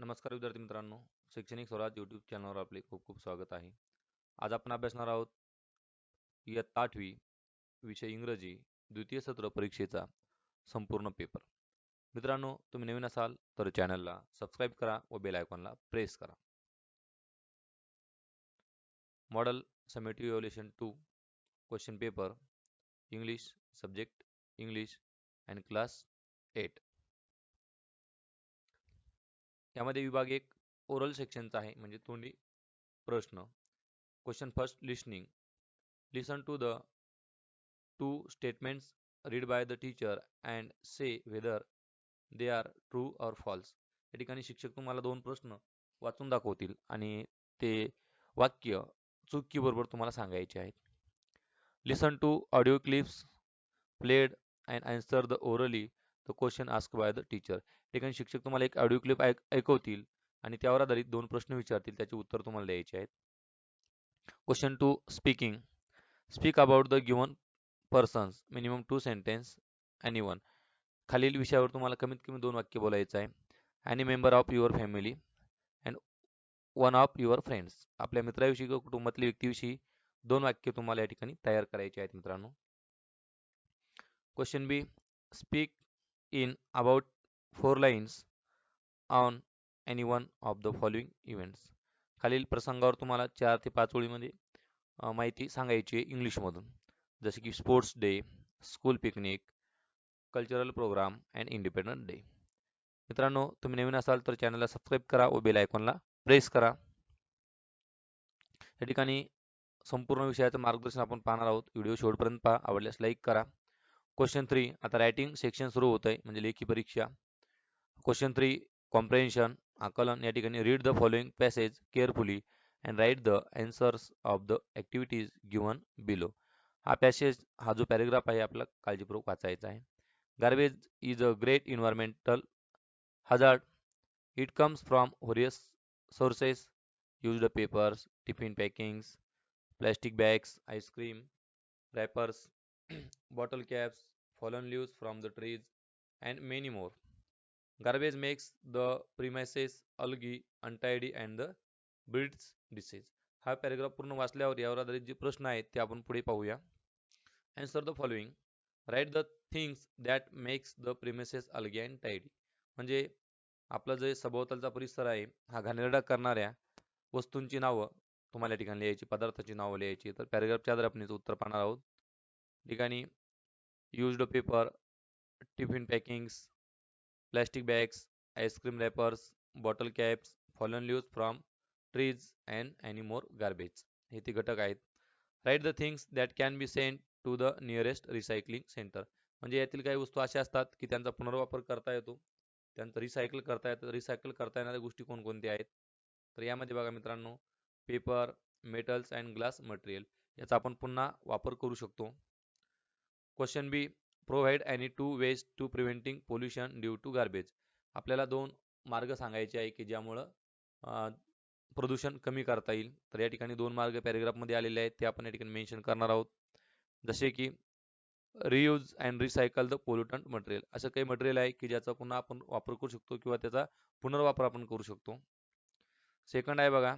नमस्कार विद्यार्थी मित्रांनो. शैक्षणिक स्वराज यूट्यूब चॅनलवर आपले खूप खूप स्वागत आहे. आज आपण अभ्यासणार आहोत इयत्ता आठवी विषय इंग्रजी द्वितीय सत्र परीक्षेचा संपूर्ण पेपर मित्रांनो तुम्ही नवीन असाल तर चॅनलला सबस्क्राईब करा व बेल आयकॉनला प्रेस करा. Model summative evaluation two question paper English subject English and class eight यामध्ये विभाग एक ओरल सेक्शनचा आहे म्हणजे तोंडी प्रश्न. Question first listening listen to the two statements read by the teacher and say whether they are true or false या ठिकाणी शिक्षक तुम्हाला दोन प्रश्न वाचून दाखवतील आणि ते वाक्य चुकीबरोबर तुम्हाला सांगायचे आहेत. Listen to audio clips played and answer the orally the question ask by the teacher ठिकाणी शिक्षक तुम्हाला एक ऑडिओ क्लिप ऐकवतील आणि त्यावर आधारित दोन प्रश्न विचारतील त्याचे उत्तर तुम्हाला द्यायचे आहेत. Question two speaking speak about the given persons minimum two sentence any one खालील विषयावर तुम्हाला कमीत कमी दोन वाक्य बोलायचं आहे. Any member of your family and one of your friends आपल्या मित्राविषयी किंवा कुटुंबातल्या व्यक्तीविषयी दोन वाक्य तुम्हाला या ठिकाणी तयार करायचे आहेत मित्रांनो. Question B speak in about four lines on any one of the following events. खालील प्रसंगावर तुम्हाला चार ते पाच ओळीमध्ये माहिती सांगायची आहे इंग्लिशमधून. जसे की sports day school picnic cultural programme and independent day मित्रांनो तुम्ही नवीन असाल तर चॅनलला सबस्क्राईब करा व बेल आयकॉनला प्रेस करा. या ठिकाणी संपूर्ण विषयाचं मार्गदर्शन आपण पाहणार आहोत. व्हिडिओ शेवटपर्यंत पहा. आवडल्यास लाईक करा. क्वेश्चन थ्री आता रायटिंग सेक्शन सुरू होत आहे म्हणजे लेखी परीक्षा. क्वेश्चन थ्री कॉम्प्रेन्शन आकलन या ठिकाणी read the following passage carefully and write the answers of the activities given below हा पॅसेज हा जो पॅरेग्राफ आहे आपला काळजीपूर्वक वाचायचा आहे. Garbage is a great environmental hazard it comes from various sources used papers tiffin packings plastic bags ice cream wrappers bottle caps, fallen leaves from the trees, and many more. Garbage makes the premises algae, untidy, and the breeds disease. हा paragraph पूर्ण वाचल्यावर यावर आधारित जे प्रश्न आहेत ते आपण पुढे पाहूया. Answer the following write the things that makes the premises अलगी and tidy म्हणजे आपला जे सभोवतालचा परिसर आहे हा घाणेरडा करणाऱ्या वस्तूंची नावं तुम्हाला या ठिकाणी लिहायची पदार्थाची नावं लिहायची. तर पॅरेग्राफच्या आधारे आपण उत्तर पाहणार आहोत. ठिकाणी used paper tiffin packings plastic bags ice cream wrappers bottle caps fallen leaves from trees and any more more garbage हे ते घटक आहेत. Write the things that can be send to the nearest recycling centre म्हणजे यातील काही वस्तू अशा असतात की त्यांचा पुनर्वापर करता येतो. त्यांचं रिसायकल करता येतं. रिसायकल करता येणाऱ्या गोष्टी कोणकोणत्या आहेत? तर यामध्ये बघा मित्रांनो paper metals and glass material याचा आपण पुन्हा वापर करू शकतो. Question B provide any two ways to preventing pollution due to garbage आपल्याला दोन मार्ग सांगायचे आहे की ज्यामुळं प्रदूषण कमी करता येईल. तर या ठिकाणी दोन मार्ग पॅरेग्राफमध्ये आलेले आहेत ते आपण या ठिकाणी मेन्शन करणार आहोत. जसे की reuse and recycle the pollutant material असं काही मटेरियल आहे की ज्याचा पुन्हा आपण वापर करू शकतो किंवा त्याचा पुनर्वापर आपण करू शकतो. सेकंड आहे बघा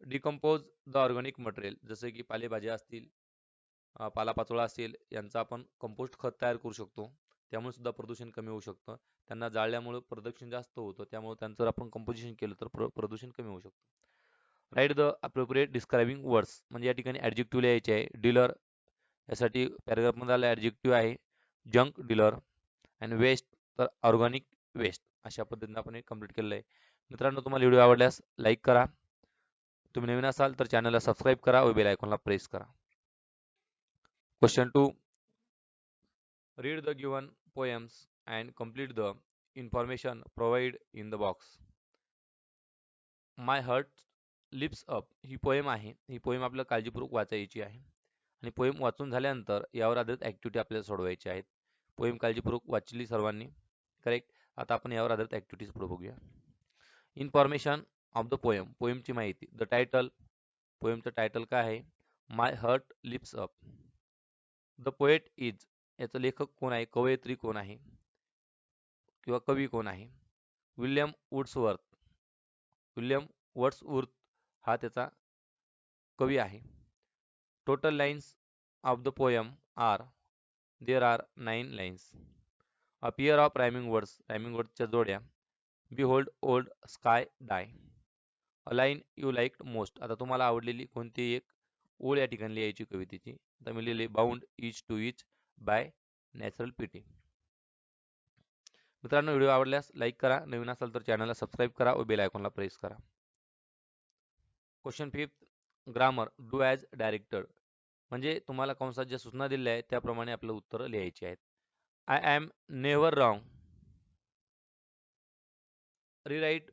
डिकम्पोज द ऑर्गॅनिक मटेरियल जसे की पालेभाज्या असतील पालापाचोळा असेल यांचा आपण कंपोस्ट खत तयार करू शकतो. त्यामुळे सुद्धा प्रदूषण कमी होऊ शकतं. त्यांना जाळल्यामुळे प्रदूषण जास्त होतं. त्यामुळे त्यांचं आपण कंपोजिशन केलं तर प्र प्रदूषण कमी होऊ शकतं. Write the appropriate describing words म्हणजे या ठिकाणी ॲडजेक्टिव्ह लिहायचे आहे. डीलर यासाठी पॅरेग्राफमध्ये आला ॲडजेक्टिव्ह आहे. जंक डीलर अँड वेस्ट तर ऑर्गॅनिक वेस्ट अशा पद्धतीने आपण हे कंप्लीट केलेलं आहे. मित्रांनो तुम्हाला व्हिडिओ आवडल्यास लाईक करा. तुम्ही नवीन असाल तर चॅनलला सबस्क्राईब करा. व बेल आयकॉनला प्रेस करा. Question two read the given poems and complete the information provide in the box my heart leaps up he poem आहे. ही पोएम आपल्याला काळजीपूर्वक वाचायची आहे. आणि पोएम वाचून झाल्यानंतर यावर आधारित ॲक्टिव्हिटी आपल्याला सोडवायची आहेत. पोएम काळजीपूर्वक वाचली सर्वांनी. करेक्ट आता आपण यावर आधारित ॲक्टिव्हिटीज पुढे बघूया. इन्फॉर्मेशन ऑफ द पोएम पोएमची माहिती. द टायटल पोएमचं टायटल काय आहे? My heart leaps up the poet is याचं लेखक कोण आहे? कवयित्री कोण आहे? किंवा कवी कोण आहे? William Wordsworth. विल्यम वर्ड्सवर्थ हा त्याचा कवी आहे. Total lines of the poem are there are nine lines a of rhyming words rhyming वर्ड्सच्या जोड्या. Behold old sky die a line you like most आता तुम्हाला आवडलेली कोणती एक ओळ या ठिकाणी लिहायची कवितेची? आता मी लिहिले bound each to each by natural piety मित्रांनो व्हिडिओ आवडल्यास लाईक करा. नवीन असाल तर चॅनलला सबस्क्राईब करा व बेल आयकॉनला प्रेस करा. Question fifth grammar do as directed म्हणजे तुम्हाला कंसात ज्या सूचना दिल्या आहेत त्याप्रमाणे आपलं उत्तर लिहायची आहेत. I am never wrong rewrite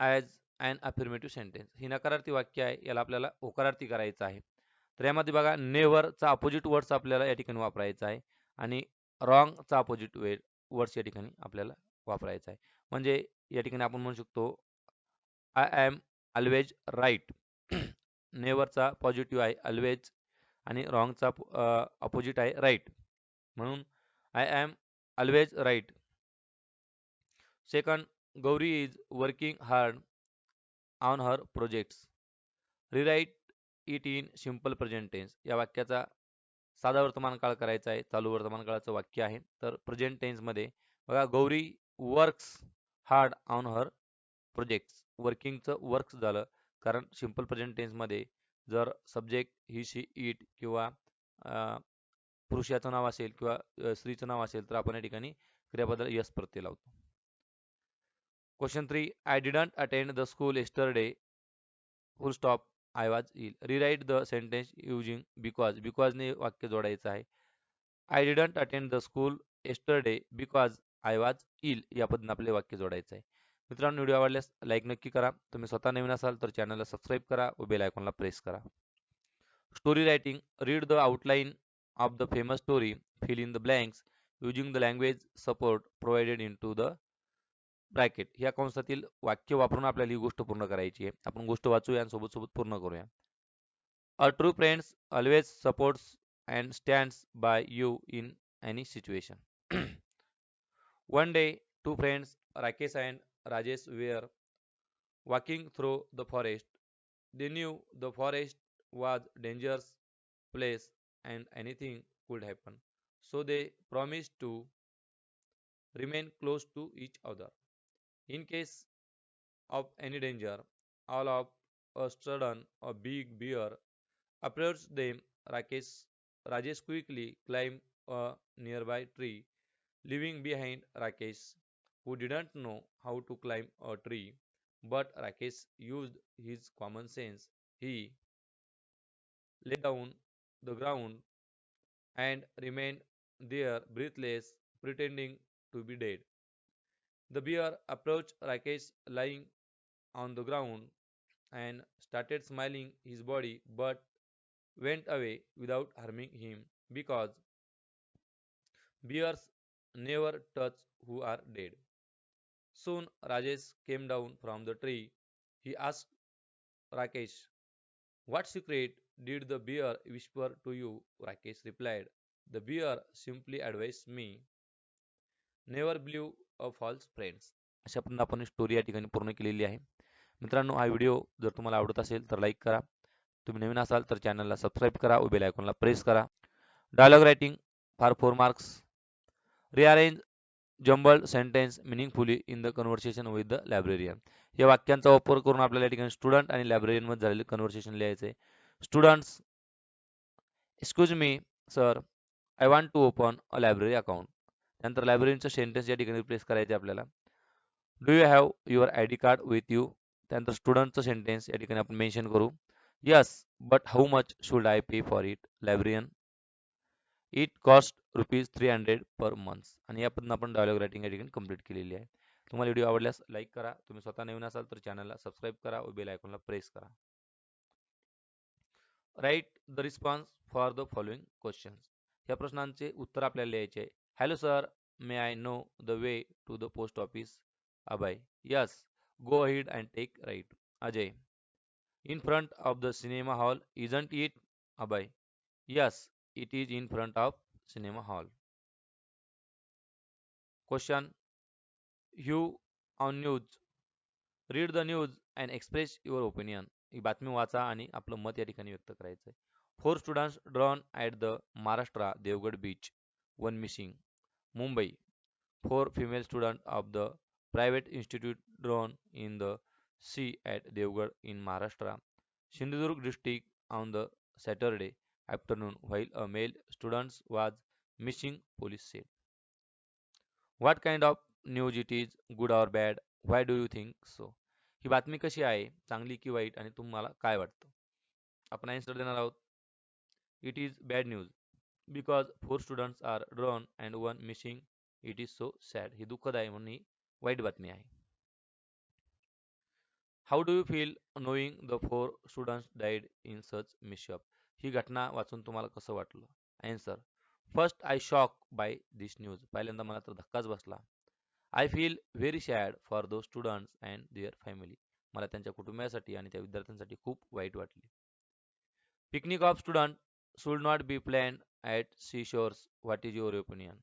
as and affirmative sentence ही नकारार्थी वाक्य आहे याला आपल्याला होकारार्थी करायचं आहे. तर यामध्ये बघा नेव्हरचा अपोजिट वर्ड्स आपल्याला या ठिकाणी वापरायचा आहे आणि रॉंगचा अपोजिट वे वर्ड्स या ठिकाणी आपल्याला वापरायचा आहे. म्हणजे या ठिकाणी आपण म्हणू शकतो आय एम ऑलवेज राईट नेवरचा पॉझिटिव्ह आहे ऑलवेज आणि रॉंगचा अपोजिट आहे राईट म्हणून I am always right second Gauri is working hard on her projects rewrite it in simple present tense. या वाक्याचा साधा वर्तमान काळ करायचा आहे चालू वर्तमान काळाचं वाक्य आहे. तर प्रेझेंट टेन्समध्ये बघा Gauri works hard on her projects. वर्किंगचं works झालं. कारण सिंपल प्रेझेंट टेन्समध्ये जर सब्जेक्ट ही शी इट किंवा पुरुषाचं नाव असेल किंवा स्त्रीचं नाव असेल तर आपण या ठिकाणी क्रियाबद्दल यस प्रत्यय लावतो. Question three I didn't attend the school yesterday full stop. I was ill rewrite the sentence using because बिकॉजने वाक्य जोडायचं आहे. I didn't attend the school yesterday because I was ill या पद्धतीने आपले वाक्य जोडायचं आहे. मित्रांनो व्हिडिओ आवडल्यास लाईक नक्की करा. तुम्ही स्वतः नवीन असाल तर चॅनलला सबस्क्राईब करा. व बेल आयकॉनला प्रेस करा. Story writing read the outline of the famous story fill in the blanks using the language support provided in to the bracket ह्या कंसातील वाक्य वापरून आपल्याला ही गोष्ट पूर्ण करायची आहे. आपण गोष्ट वाचूया आणि सोबत सोबत पूर्ण करूया. A true friends always supports and stands by you in any situation one day two friends Rakesh and Rajesh were walking through the forest they knew the forest was dangerous place and anything could happen so they promise to remain close to each other In case of any danger, all of a sudden a big bear approached them. Rakesh, Rajesh quickly climbed a nearby tree, leaving behind Rakesh who didn't know how to climb a tree, but Rakesh used his common sense. He lay down the ground and remained there breathless, pretending to be dead. The bear approached Rakesh lying on the ground and started smiling his body, but went away without harming him because bears never touch who are dead. Soon Rajesh came down from the tree. He asked Rakesh, What secret did the bear whisper to you? Rakesh replied, The bear simply advised me. Never believe a false friends अशा पण आपण story या ठिकाणी पूर्ण केलेली आहे. मित्रांनो हा व्हिडिओ जर तुम्हाला आवडत असेल तर लाईक करा. तुम्ही नवीन असाल तर चॅनलला सबस्क्राईब करा. व बेल आयकॉनला प्रेस करा. Dialogue writing for four marks rearrange jumbled sentence meaningfully in the conversation with the librarian या वाक्यांचा वापर करून आपल्याला या ठिकाणी स्टुडंट आणि लायब्रेरियनमध्ये झालेले कन्व्हर्सेशन लिहायचे students excuse me sir I want to open a library account त्यानंतर लायब्ररीचं सेंटेन्स या ठिकाणी रिप्लेस करायचे आपल्याला. Do you have your I D card with you त्यानंतर स्टुडंटचं सेंटेन्स या ठिकाणी आपण मेन्शन करू. Yes but how much should I pay for it librarian it cost rupees three hundred per month आणि या पद्धतीनं आपण डायलॉग रायटिंग या ठिकाणी कंप्लीट केलेली आहे. तुम्हाला व्हिडिओ आवडल्यास लाईक करा. तुम्ही स्वतः नवीन असाल तर चॅनलला सबस्क्राईब करा व बेल आयकॉनला प्रेस करा. Write the response for the following questions या प्रश्नांचे उत्तर आपल्याला लिहायचे आहे. Hello sir may I know the way to the post office Abhay yes go ahead and take right Ajay in front of the cinema hall isn't it Abhay yes it is in front of cinema hall question U on news read the news and express your opinion ही बातमी वाचा आणि आपलं मत या ठिकाणी व्यक्त करायचं आहे four students drown at the Maharashtra Devgad beach one missing Mumbai. Four female students of the private institute drawn in the sea at Devgarh in Maharashtra. Sindhudurg district on the Saturday afternoon while a male student was missing, police said. What kind of news it is, good or bad? Why do you think so? ही बातमी कशी आहे चांगली की वाईट आणि तुम्हाला काय वाटतं आपण आन्सर देणार आहोत it is bad news because four students are drown and one missing it is so sad ही दुःखद आहे म्हणून ही वाईट बातमी आहे. How do you feel knowing the four students died in such mishap ही घटना वाचून तुम्हाला कसं वाटलं? Answer first I shock by this news पहिल्यांदा मला तर धक्काच बसला. I feel very sad for those students and their family मला त्यांच्या कुटुंबियासाठी आणि त्या विद्यार्थ्यांसाठी खूप वाईट वाटले. Picnic of student should not be planned at seashores. What is your opinion?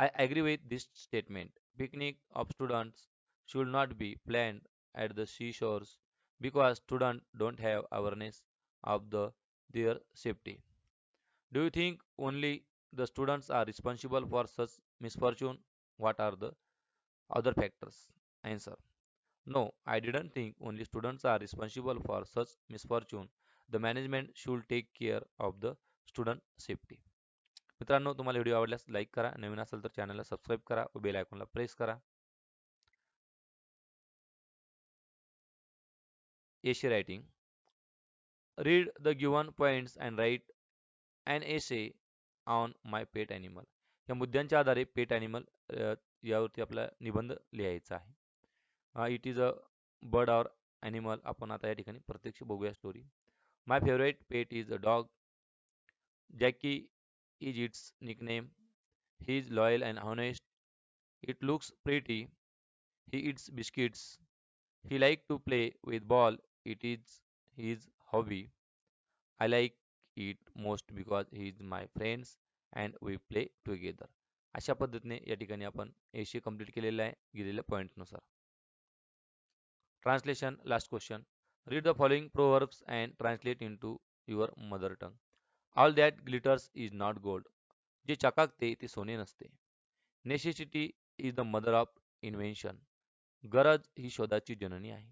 I agree with this statement. Picnic of students should not be planned at the seashores because students don't have awareness of the, their safety. Do you think only the students are responsible for such misfortune? What are the other factors? Answer. No, I didn't think only students are responsible for such misfortune. The management should take care of the student safety. मित्रांनो तुम्हाला video आवडल्यास like करा. नवीन असेल तर चॅनलला subscribe करा व bell आयकॉनला प्रेस करा. Essay writing read the given points and write and essay on my pet animal या मुद्द्यांच्या आधारे पेट ॲनिमल यावरती आपला निबंध लिहायचा आहे. It is a bird or animal आपण आता या ठिकाणी प्रत्यक्ष बघूया story My favourite pet is a dog Jacky is its nickname. He is loyal and honest. It looks pretty. He eats biscuits. He like to play with ball. It is his hobby. I like it most because he is my friends and we play together. अशा पद्धतीने या ठिकाणी आपण एशी complete केलेलं आहे दिलेल्या पॉईंटनुसार translation last question read the following proverbs and translate into your mother tongue all that glitters is not gold जे चकाकते ते सोने नसते. Necessity is the mother of invention गरज ही शोधाची जननी आहे.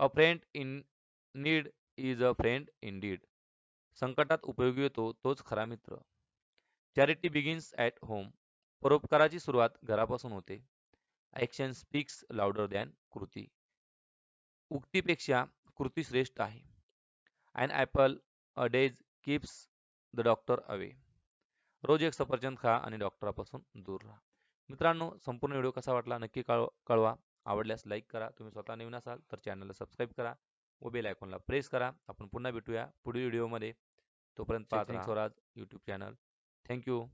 A friend in need is a friend in deed संकटात उपयोगी येतो तोच खरा मित्र. चॅरिटी बिगिन्स ॲट होम परोपकाराची सुरुवात घरापासून होते. ॲक्शन स्पीक्स लाउडर दॅन कृती. उक्तीपेक्षा कृती श्रेष्ठ आहे. And apple a days keeps the doctor away रोज एक सफरचंद खा आणि डॉक्टरापासून दूर राहा. मित्रांनो संपूर्ण व्हिडिओ कसा वाटला नक्की कळ कळवा. आवडल्यास लाईक करा. तुम्ही स्वतः नवीन असाल तर चॅनलला सबस्क्राईब करा व बेल आयकॉनला प्रेस करा. आपण पुन्हा भेटूया पुढील व्हिडिओमध्ये. तोपर्यंत पाहत स्वराज यूट्यूब चॅनल थँक्यू